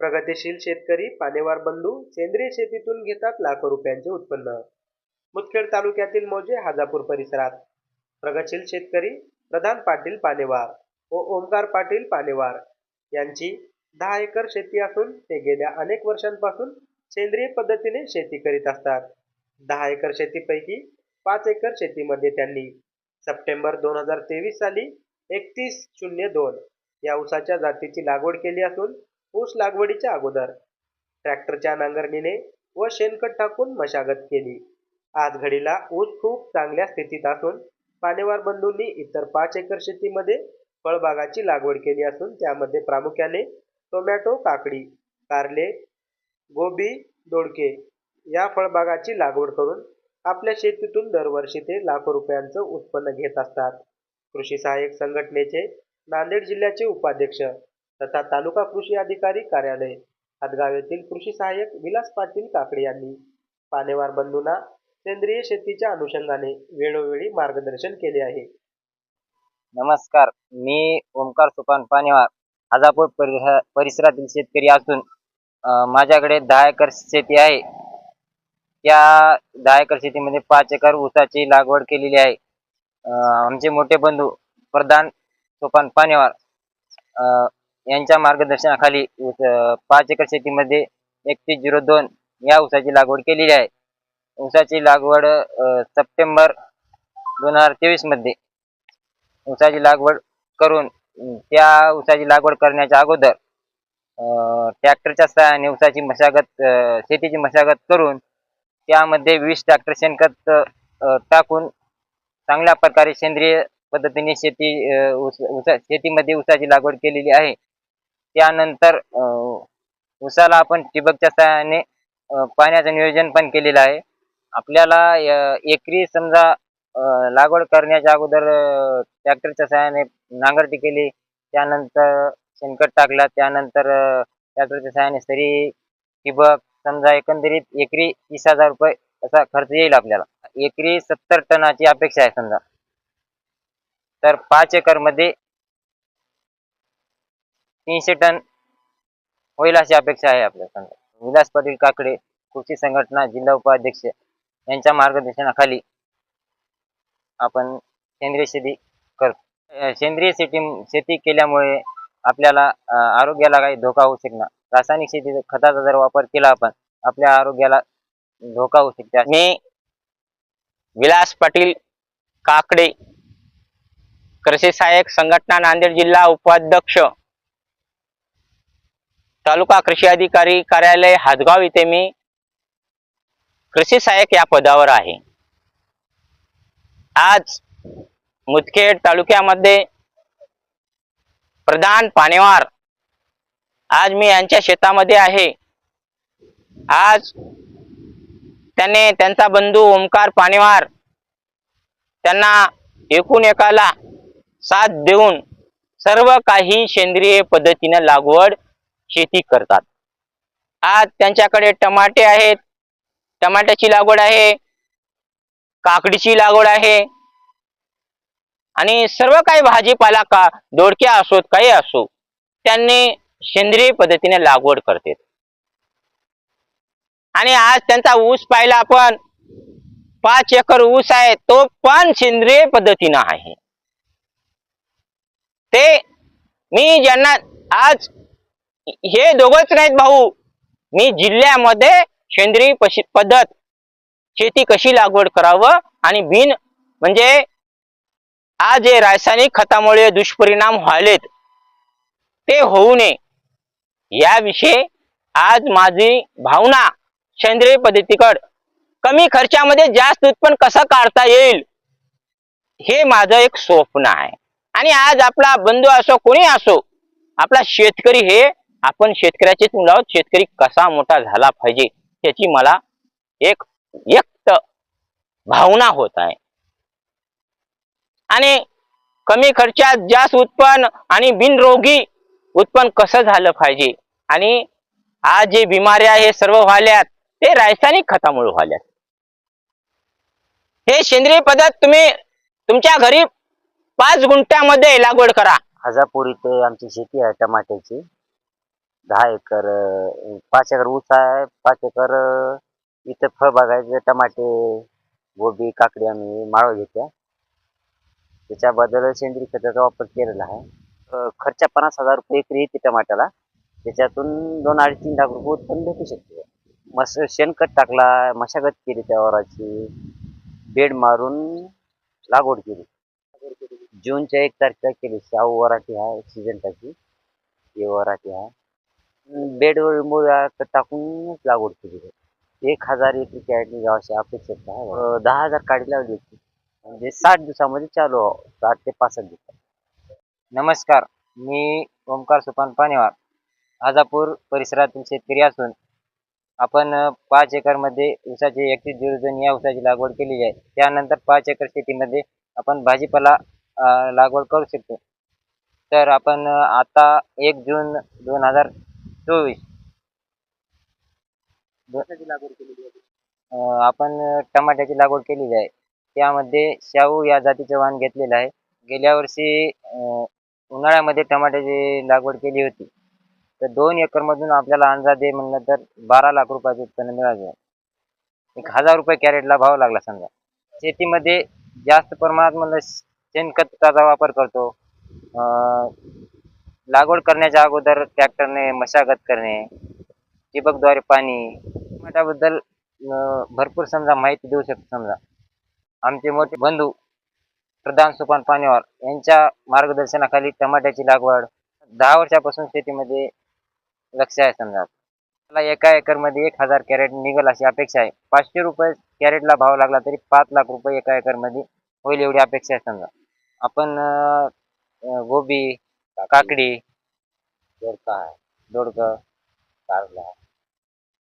प्रगतीशील शेतकरी पानेवार बंधू सेंद्रिय शेतीतून घेतात लाखो रुपयांचे उत्पन्न. मुदखेड तालुक्यातील मोजे हाजापूर परिसरात. प्रगतशील शेतकरी प्रधान पाटील पानेवार व ओमकार पाटील पानेवार यांची दहा एकर शेती असून ते गेल्या अनेक वर्षांपासून सेंद्रिय पद्धतीने शेती करीत असतात. दहा एकर शेतीपैकी पाच एकर शेतीमध्ये त्यांनी सप्टेंबर दोन हजार तेवीस साली एकतीस शून्य दोन या ऊसाच्या जातीची लागवड केली असून ऊस लागवडीच्या अगोदर. ट्रॅक्टरच्या नांगरणीने व शेणखत टाकून मशागत केली. आज घडीला ऊस खूप चांगल्या स्थितीत असून पानेवार बंधूंनी इतर पाच एकर शेतीमध्ये फळबागाची लागवड केली असून त्यामध्ये प्रामुख्याने टोमॅटो काकडी कारले गोबी दोडके या फळबागाची लागवड करून आपल्या शेतीतून दरवर्षी ते लाखो रुपयांचं उत्पन्न घेत असतात. कृषी सहाय्यक संघटनेचे नांदेड जिल्ह्याचे उपाध्यक्ष तथा तालुका कृषी अधिकारी कार्यालय हदगाव येथील कृषी सहाय्यक विलास पाटील काकडे यांनी पानेवार बंधूंना सेंद्रिय शेतीच्या अनुषंगाने वेळोवेळी मार्गदर्शन केले आहे. नमस्कार मी ओमकार सुपान पानेवार हाजापूर परिसरातील शेतकरी असून माझ्याकडे दहा एकर शेती आहे. त्या दहा एकर शेतीमध्ये पाच एकर ऊसाची लागवड केलेली आहे. आमचे मोठे बंधू प्रधान सोपान पानेवार अं, यांच्या मार्गदर्शनाखाली ऊस पाच एकर शेतीमध्ये एकतीस झिरो दोन या ऊसाची लागवड केलेली आहे. ऊसाची लागवड सप्टेंबर दोन हजार तेवीसमध्ये ऊसाची लागवड करून त्या ऊसाची लागवड करण्याच्या अगोदर ट्रॅक्टरच्या सहाय्याने ऊसाची मशागत शेतीची मशागत करून त्यामध्ये वीस ट्रॅक्टर शेणखत टाकून चांगल्या प्रकारे सेंद्रिय पद्धतीने शेती उस उसा ऊसा शेतीमध्ये ऊसाची लागवड केलेली आहे. त्यानंतर उसाला आपण ठिबकच्या सहाय्याने पाण्याचं नियोजन पण केलेलं आहे. आपल्याला एकरी समजा लागवड करण्याच्या अगोदर ट्रॅक्टरच्या सहाय्याने नांगरटी केली त्यानंतर शेणखत टाकला त्यानंतर ट्रॅक्टरच्या सहाय्याने सरी ठिबक समजा एकंदरीत एकरी तीस हजार रुपये असा खर्च येईल आपल्याला. एकरी सत्तर टनाची अपेक्षा आहे समजा. तर पाच एकरमध्ये तीनशे टन होईल अशी अपेक्षा आहे आपल्या संघ विलास पाटील काकडे कृषी संघटना जिल्हा उपाध्यक्ष यांच्या मार्गदर्शनाखाली आपण सेंद्रिय शेती करतो सेंद्रिय शेती शेती केल्यामुळे आपल्याला आरोग्याला काही धोका होऊ शकणार. रासायनिक शेती खताचा जर वापर केला आपण आपल्या आरोग्याला धोका होऊ शकते. मी विलास पाटील काकडे कृषी सहाय्यक संघटना नांदेड जिल्हा उपाध्यक्ष तालुका कृषी अधिकारी कार्यालय हातगाव इथे मी कृषी सहाय्यक या पदावर आहे. आज मुदखेड तालुक्यामध्ये प्रधान पानेवार आज मी यांच्या शेतामध्ये आहे. आज त्याने त्यांचा बंधू ओमकार पानेवार त्यांना एकूण एकाला साथ देऊन सर्व काही सेंद्रिय पद्धतीने लागवड शेती करतात. आज त्यांच्याकडे टमाटे आहेत. टमाट्याची लागवड आहे. काकडीची लागवड आहे. आणि सर्व काही भाजीपाला का दोडक्या असोत काही असो त्यांनी सेंद्रिय पद्धतीने लागवड करते आणि आज त्यांचा ऊस पाहिला आपण. पाच एकर ऊस आहे तो पण सेंद्रिय पद्धतीनं आहे. ते मी ज्यांना आज हे दोघच नाहीत भाऊ. मी जिल्ह्यामध्ये सेंद्रिय पद्धत शेती कशी लागवड करावं आणि बिन म्हणजे आज जे रासायनिक खतामुळे दुष्परिणाम व्हायलेत ते होऊ नये. याविषयी आज माझी भावना सेंद्रिय पद्धतीकड. कमी खर्चामध्ये जास्त उत्पन्न कसं काढता येईल? हे माझं एक स्वप्न आहे. आणि आज आपला बंधू असो कोणी असो आपला शेतकरी हे आपण शेतकऱ्याचेच मुलं आहोत शेतकरी कसा मोठा झाला पाहिजे त्याची मला एक व्यक्त भावना होत आहे. आणि कमी खर्चात जास्त उत्पन्न आणि बिनरोगी उत्पन्न कसं झालं पाहिजे? आणि आज जे बिमाऱ्या हे सर्व व्हाल्यात ते रासायनिक खतामुळे व्हाल्यात हे सेंद्रिय पद्धत तुम्ही तुमच्या घरी पाच गुंठ्यामध्ये लागवड करा. हाजापूर इथे आमची शेती आहे टमाट्याची. दहा एकर अं, पाच एकर ऊस आहे पाच एकर अं, इथं फळ बघायचं टमाटे गोबी काकडी आम्ही माळव घेतल्या. त्याच्याबद्दल सेंद्रिय खताचा वापर केलेला आहे. अं, खर्च पन्नास हजार रुपये एकरी येते टमाट्याला. त्याच्यातून दोन अडीच तीन लाख रुपये उत्पन्न भेटू शकते. मस शेणखत टाकला मशागत केली त्या वराची बेड मारून लागवड केली. जूनच्या एक तारखेला केली. शाहू वराठी आहे सिजनटाची हे वराठी आहे. बेडवर मुळ्या टाकूनच लागवड केली एक हजार एक कॅरेट अशी अपेक्षित आहे दहा हजार काढी लावली होती. म्हणजे साठ दिवसामध्ये चालू साठ ते पासष्ट दिवसात. नमस्कार. मी ओमकार सुपान पानेवार. आजापूर परिसरातील शेतकरी असून आपण पाच एकरमध्ये ऊसाची एकतीस दिवसांनी या ऊसाची लागवड केलेली आहे. त्यानंतर पाच एकर शेतीमध्ये आपण भाजीपाला लागवड करू शकतो. तर आपण आता एक जून दोन हजार चोवीस. लागवड केलेली होती अं, आपण टमाट्याची लागवड केलेली आहे. त्यामध्ये शाहू या जातीचे वाण घेतलेलं आहे. गेल्या वर्षी अं, उन्हाळ्यामध्ये टमाट्याची लागवड केली होती. तर दोन एकरमधून आपल्याला अंदाजे म्हणलं तर बारा लाख रुपयाचे उत्पन्न मिळालं एक हजार रुपये कॅरेटला भाव लागला समजा. शेतीमध्ये जास्त प्रमाणात म्हणलं शेणखताचा वापर करतो. अं, लागवड करण्याच्या अगोदर ट्रॅक्टरने मशागत करणे ठिबकद्वारे पाणी टमाट्याबद्दल भरपूर समजा माहिती देऊ शकतो समजा. आमचे मोठे बंधू प्रधान सुपान पानेवार यांच्या मार्गदर्शनाखाली टमाट्याची लागवड दहा वर्षापासून शेतीमध्ये लक्ष आहे समजा. मला एका एकरमध्ये एक हजार कॅरेट निघेल अशी अपेक्षा आहे. पाचशे रुपये कॅरेटला भाव लागला तरी पाच लाख रुपये एका एकरमध्ये होईल एवढी अपेक्षा आहे समजा. आपण गोबी काकडी. दोडका दोडकं कारला